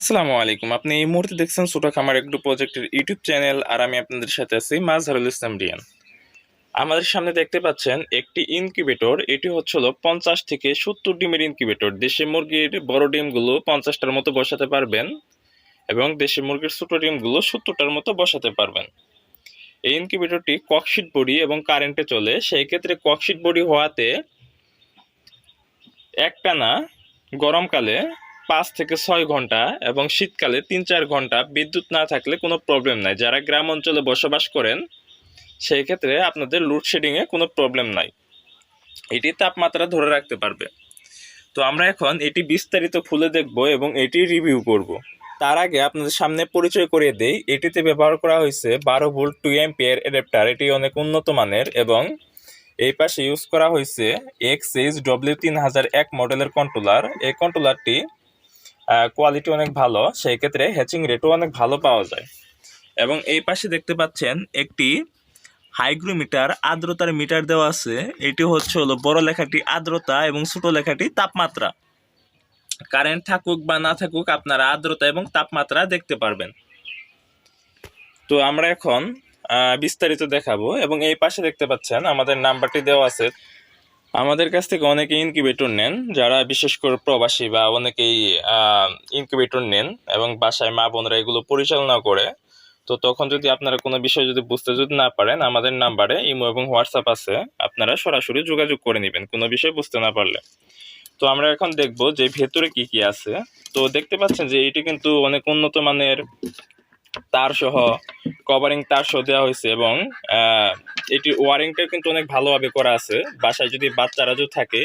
আসসালামু আলাইকুম। আপনি এই মুহূর্তে দেখছেন ছোটো খামার এগ্রো প্রজেক্টের ইউটিউব চ্যানেল আর আমি আপনাদের সাথে আছি মাজহারুল ইসলাম রিয়ান। আমাদের সামনে দেখতে পাচ্ছেন একটি ইনকিউবেটর। এটি হচ্ছিল পঞ্চাশ থেকে সত্তর ডিমের ইনকিউবেটর। দেশি মুরগির বড় ডিমগুলো পঞ্চাশটার মতো বসাতে পারবেন এবং দেশি মুরগির ছোটো ডিমগুলো সত্তরটার মতো বসাতে পারবেন। এই ইনকিউবেটরটি ককশিট বডি এবং কারেন্টে চলে। সেই ক্ষেত্রে ককশিট বডি হওয়াতে একটানা গরমকালে পাঁচ থেকে ছয় ঘণ্টা এবং শীতকালে তিন চার ঘণ্টা বিদ্যুৎ না থাকলে কোনো প্রবলেম নাই। যারা গ্রাম অঞ্চলে বসবাস করেন সেই ক্ষেত্রে আপনাদের লোডশেডিংয়ে কোনো প্রবলেম নাই। এটি তাপমাত্রা ধরে রাখতে পারবে। তো আমরা এখন এটি বিস্তারিত খুলে দেখব এবং এটি রিভিউ করব। তার আগে আপনাদের সামনে পরিচয় করিয়ে দেই, এটিতে ব্যবহার করা হয়েছে বারো ভোল্ট টু এম্পিয়ার অ্যাডাপ্টার এটি অনেক উন্নত মানের এবং এই পাশে ইউজ করা হয়েছে এক্স এইচ ডব্লিউ তিন হাজার এক মডেলের কন্ট্রোলার এই কন্ট্রোলারটি কোয়ালিটি অনেক ভালো সেই ক্ষেত্রে হ্যাচিং রেটও অনেক ভালো পাওয়া যায়। এবং এই পাশে দেখতে পাচ্ছেন একটি হাইগ্রোমিটার আর্দ্রতার মিটার দেওয়া আছে। এটি হচ্ছে হলো বড় লেখাটি আর্দ্রতা এবং ছোট লেখাটি তাপমাত্রা। কারেন্ট থাকুক বা না থাকুক, আপনারা আর্দ্রতা এবং তাপমাত্রা দেখতে পারবেন। তো আমরা এখন বিস্তারিত দেখাবো। এবং এই পাশে দেখতে পাচ্ছেন, আমাদের নাম্বারটি দেওয়া আছে আমাদের কাছ থেকে অনেকে ইনকিউবেটর নেন, যারা বিশেষ করে প্রবাসী বা অনেকেই ইনকিউবেটর নেন এবং বাসায় মা বোনরা এগুলো পরিচালনা করে, তো তখন যদি আপনারা কোনো বিষয় যদি বুঝতে যদি না পারেন, আমাদের নাম্বারে ইমো এবং হোয়াটসঅ্যাপ আছে, আপনারা সরাসরি যোগাযোগ করে নেবেন, কোনো বিষয় বুঝতে না পারলে। তো আমরা এখন দেখব যে ভেতরে কি কি আছে। তো দেখতে পাচ্ছেন যে এটি কিন্তু অনেক উন্নত মানের তার সহ কভারিং তার সহ দেওয়া হয়েছে এবং এটি ওয়ারিংটা কিন্তু অনেক ভালোভাবে করা আছে। বাসায় যদি বাচ্চারা যদি থাকে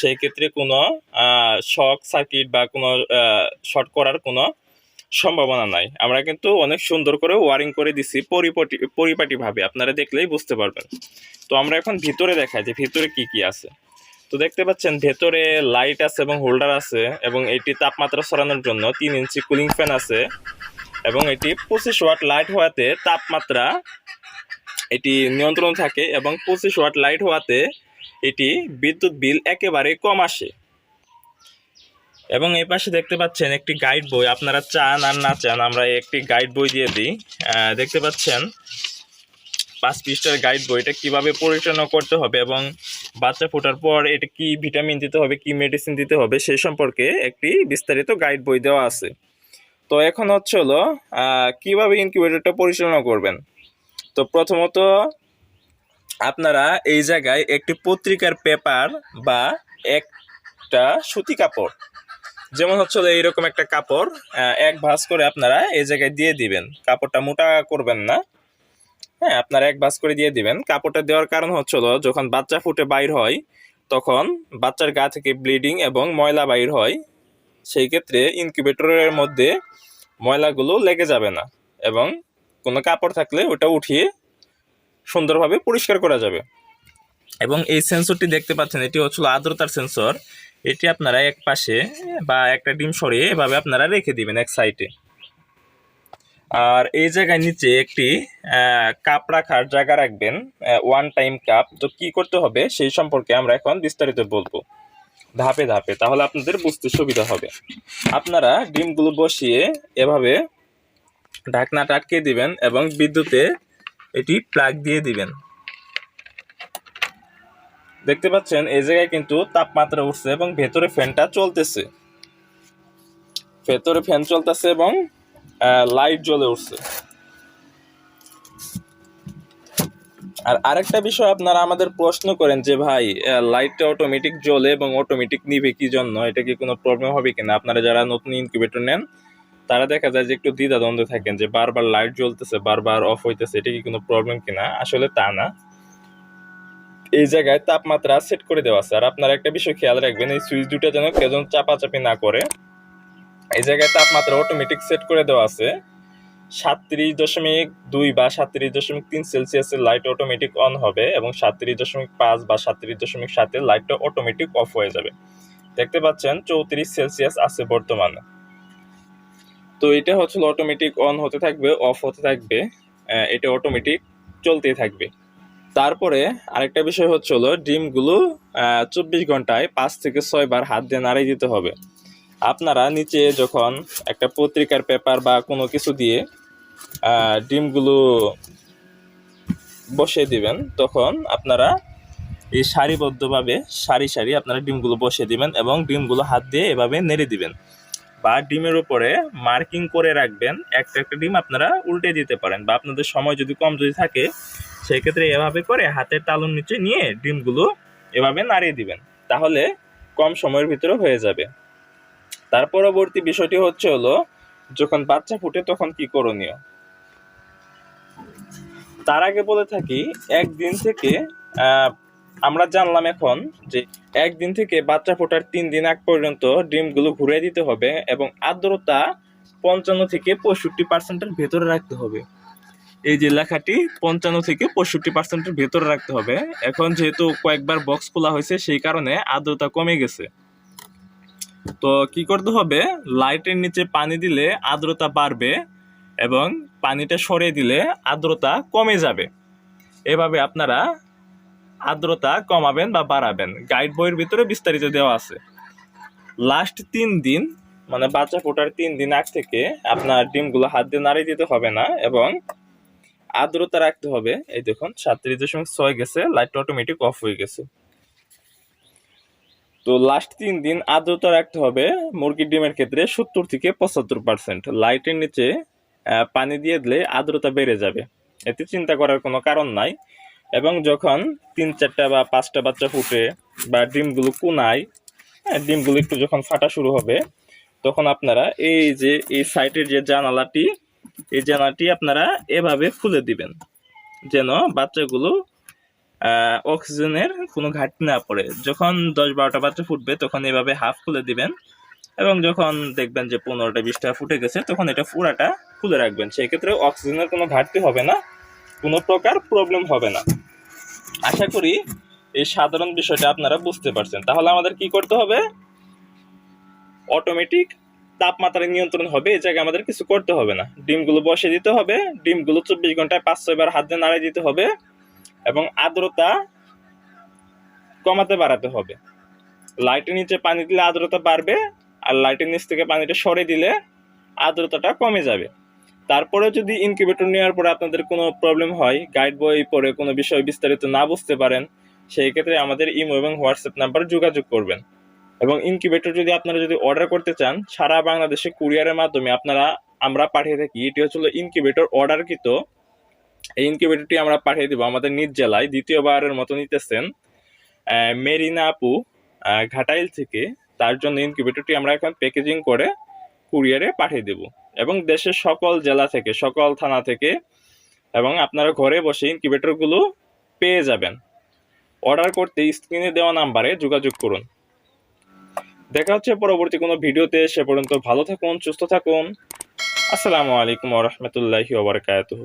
সেই ক্ষেত্রে কোনো শক সার্কিট বা কোনো শর্ট করার কোনো সম্ভাবনা নাই। আমরা কিন্তু অনেক সুন্দর করে ওয়ারিং করে দিছি পরিপাটি, পরিপাটিভাবে। আপনারা দেখলেই বুঝতে পারবেন। তো আমরা এখন ভিতরে দেখাই যে ভিতরে কি কি আছে। তো দেখতে পাচ্ছেন ভেতরে লাইট আছে এবং হোল্ডার আছে এবং এটি তাপমাত্রা সরানোর জন্য তিন ইঞ্চি কুলিং ফ্যান আছে। এবং এটি পঁচিশ ওয়াট লাইট হওয়াতে তাপমাত্রা এটি নিয়ন্ত্রণ থাকে এবং পঁচিশ ওয়াট লাইট হওয়াতে এটি বিদ্যুৎ বিল একেবারে কম আসে। এবং এই পাশে দেখতে পাচ্ছেন একটি গাইড বই, আপনারা চান আর না চান আমরা একটি গাইড বই দিয়ে দিই। দেখতে পাচ্ছেন পাঁচ পৃষ্ঠার গাইড বই, এটা কীভাবে পরিচালনা করতে হবে এবং বাচ্চা ফোটার পর এটা কি ভিটামিন দিতে হবে, কি মেডিসিন দিতে হবে সেই সম্পর্কে একটি বিস্তারিত গাইড বই দেওয়া আছে। তো এখন হচ্ছে হলো কীভাবে ইনকিউবেটরটা পরিচালনা করবেন? তো প্রথমত আপনারা এই জায়গায় একটি পত্রিকার পেপার বা একটা সুতি কাপড়, যেমন হচ্ছে এইরকম একটা কাপড় এক ভাঁজ করে আপনারা এই জায়গায় দিয়ে দিবেন। কাপড়টা মোটা করবেন না। হ্যাঁ আপনারা এক ভাঁজ করে দিয়ে দিবেন। কাপড়টা দেওয়ার কারণ হচ্ছে হলো, যখন বাচ্চা ফুটে বাইর হয়, তখন বাচ্চার গা থেকে ব্লিডিং এবং ময়লা বাইর হয়। সেই ক্ষেত্রে ইনকিউবেটরের মধ্যে ময়লাগুলো লেগে যাবে না এবং কোনো কাপড় থাকলে ওটা উঠিয়ে সুন্দরভাবে পরিষ্কার করা যাবে। এবং এই সেন্সরটি দেখতে পাচ্ছেন, এটি হচ্ছিল আর্দ্রতার সেন্সর এটি আপনারা এক পাশে বা একটা ডিম সরিয়ে এভাবে আপনারা রেখে দিবেন এক সাইডে আর এই জায়গায় নিচে একটি কাপ রাখার জায়গা রাখবেন ওয়ান টাইম কাপ তো কি করতে হবে? সেই সম্পর্কে আমরা এখন বিস্তারিত বলব। ধাপে ধাপে, তাহলে আপনাদের বুঝতে সুবিধা হবে। আপনারা ডিমগুলো বসিয়ে এভাবে ঢাকনাটা আটকে দিবেন এবং বিদ্যুতে এটি প্লাগ দিয়ে দিবেন। দেখতে পাচ্ছেন, এই জায়গায় কিন্তু তাপমাত্রা উঠছে এবং ভেতরে ফ্যানটা চলতেছে। ভেতরে ফ্যান চলতেছে এবং লাইট জ্বলে উঠছে। আর আরেকটা বিষয় আপনারা আমাদের প্রশ্ন করেন যে, ভাই লাইটটা অটোমেটিক জ্বলে এবং অটোমেটিক নিবে কি জন্য? এটা কি কোনো প্রবলেম হবে কিনা? আপনারা যারা নতুন ইনকিউবেটর নেন, তারা দেখা যায় যে একটু দ্বিধা দ্বন্দ্বে থাকেন যে, বারবার লাইট জ্বলতেছে, বারবার অফ হইতেছে, এটা কি কোনো প্রবলেম কিনা? আসলে তা না। এই জায়গায় তাপমাত্রা সেট করে দেওয়া আছে। আর আপনারা একটা বিষয় খেয়াল রাখবেন, এই সুইচ দুটো যেন কেউ চাপাচাপি না করে, এই জায়গায় তাপমাত্রা অটোমেটিক সেট করে দেওয়া আছে। সাতত্রিশ দশমিক দুই বা সাতত্রিশ দশমিক তিন সেলসিয়াসের লাইট অটোমেটিক অন হবে এবং সাতত্রিশ দশমিক পাঁচ বা সাতত্রিশ দশমিক সাতের লাইটটা অটোমেটিক অফ হয়ে যাবে। দেখতে পাচ্ছেন চৌত্রিশ সেলসিয়াস আছে বর্তমানে। তো এটা হচ্ছে অটোমেটিক অন হতে থাকবে অফ হতে থাকবে এটা অটোমেটিক চলতেই থাকবে। তারপরে আরেকটা বিষয় হচ্ছে হলো ডিমগুলো চব্বিশ ঘন্টায় পাঁচ থেকে ছয় বার হাত দিয়ে নাড়িয়ে দিতে হবে। আপনারা নিচে যখন একটা পত্রিকার পেপার বা কোনো কিছু দিয়ে ডিমগুলো বসিয়ে দিবেন, তখন আপনারা এই সারিবদ্ধভাবে, সারি সারি আপনারা ডিমগুলো বসিয়ে দিবেন এবং ডিমগুলো হাত দিয়ে এভাবে নেড়ে দিবেন। বা ডিমের উপরে মার্কিং করে রাখবেন, একটা একটা ডিম আপনারা উল্টে দিতে পারেন বা আপনাদের সময় যদি কম যদি থাকে, সেক্ষেত্রে এভাবে করে হাতের তালুর নিচে নিয়ে ডিমগুলো এভাবে নাড়িয়ে দিবেন, তাহলে কম সময়ের ভিতরে হয়ে যাবে। তার পরবর্তী বিষয়টি হচ্ছে হলো যখন বাচ্চা ফুটে তখন কি করণীয়? তার আগে বলে থাকি, একদিন থেকে আমরা জানলাম এখন যে একদিন থেকে বাচ্চা ফোটার তিন দিন আগ পর্যন্ত ডিমগুলো ঘুরিয়ে দিতে হবে এবং আর্দ্রতা পঞ্চান্ন থেকে পঁয়ষট্টি পার্সেন্টের ভেতরে রাখতে হবে। এই যে লেখাটি, পঞ্চান্ন থেকে পঁয়ষট্টি পার্সেন্টের ভেতরে রাখতে হবে। এখন যেহেতু কয়েকবার বক্স খোলা হয়েছে, সেই কারণে আর্দ্রতা কমে গেছে। তো কি করতে হবে? লাইটের নিচে পানি দিলে আর্দ্রতা বাড়বে এবং পানিটা সরিয়ে দিলে আর্দ্রতা কমে যাবে। এভাবে আপনারা আর্দ্রতা কমাবেন বা বাড়াবেন। গাইড বইয়ের ভিতরে বিস্তারিত দেওয়া আছে। লাস্ট তিন দিন মানে বাচ্চা ফোটার তিন দিন আগ থেকে আপনার ডিমগুলো হাত দিয়ে নাড়িয়ে দিতে হবে না এবং আর্দ্রতা রাখতে হবে। এই দেখুন, সাতত্রিশ দশমিক ছয় গেছে, লাইটটা অটোমেটিক অফ হয়ে গেছে। তো লাস্ট তিন দিন আর্দ্রতা রাখতে হবে। মুরগির ডিমের ক্ষেত্রে সত্তর থেকে পঁচাত্তর পার্সেন্ট লাইটের নিচে পানি দিয়ে দিলে আর্দ্রতা বেড়ে যাবে। এতে চিন্তা করার কোনো কারণ নাই। এবং যখন তিন চারটা বা পাঁচটা বাচ্চা ফুটে বা ডিমগুলো কুনায় হ্যাঁ, ডিমগুলো একটু যখন ফাটা শুরু হবে তখন আপনারা এই যে এই সাইটের যে জানালাটি এই জানালাটি আপনারা এভাবে খুলে দিবেন। যেন বাচ্চাগুলো অক্সিজেনের কোনো ঘাটতি না পড়ে। যখন দশ বারোটা বাচ্চা ফুটবে, তখন এভাবে হাফ খুলে দিবেন এবং যখন দেখবেন যে পনেরোটা, বিশটা ফুটে গেছে, তখন এটা পুরাটা খুলে রাখবেন। সেক্ষেত্রে অক্সিজেনের কোনো ঘাটতি হবে না, কোনো প্রকার প্রবলেম হবে না। আশা করি এই সাধারণ বিষয়টা আপনারা বুঝতে পারছেন। তাহলে আমাদের কি করতে হবে? অটোমেটিক তাপমাত্রা নিয়ন্ত্রণ হবে, এই জায়গায় আমাদের কিছু করতে হবে না। ডিমগুলো বসে দিতে হবে, ডিমগুলো চব্বিশ ঘন্টায় পাঁচ, ছয় বার হাত দিয়ে নাড়িয়ে দিতে হবে। এবং আর্দ্রতা কমাতে বাড়াতে হবে। লাইটের নিচে পানি দিলে আর্দ্রতা বাড়বে, আর লাইটের নিচ থেকে পানিটা সরে দিলে আর্দ্রতাটা কমে যাবে। তারপরে যদি ইনকিউবেটর নেওয়ার পরে আপনাদের কোনো প্রবলেম হয় গাইড বই পড়ে কোনো বিষয় বিস্তারিত না বুঝতে পারেন, সেই ক্ষেত্রে আমাদের ইমো এবং হোয়াটসঅ্যাপ নাম্বার যোগাযোগ করবেন। এবং ইনকিউবেটর যদি আপনারা যদি অর্ডার করতে চান, সারা বাংলাদেশে কুরিয়ারের মাধ্যমে আপনারা, আমরা পাঠিয়ে থাকি। এটি হচ্ছিল ইনকিউবেটর অর্ডারকৃত এই ইনকিউবেটরটি আমরা পাঠিয়ে দেবো আমাদের নিজ জেলায়, দ্বিতীয়বারের মতো নিতেছেন মেরিনা আপু ঘাটাইল থেকে। তার জন্য ইনকিউবেটরটি আমরা এখন প্যাকেজিং করে কুরিয়ারে পাঠিয়ে দেব। এবং দেশের সকল জেলা থেকে, সকল থানা থেকে এবং আপনারা ঘরে বসে ইনকিউবেটরগুলো পেয়ে যাবেন। অর্ডার করতে স্ক্রিনে দেওয়া নাম্বারে যোগাযোগ করুন। দেখা হচ্ছে পরবর্তী কোনো ভিডিওতে। সে পর্যন্ত ভালো থাকুন, সুস্থ থাকুন। আসসালামু আলাইকুম রহমতুল্লাহি ওবরকাতুহ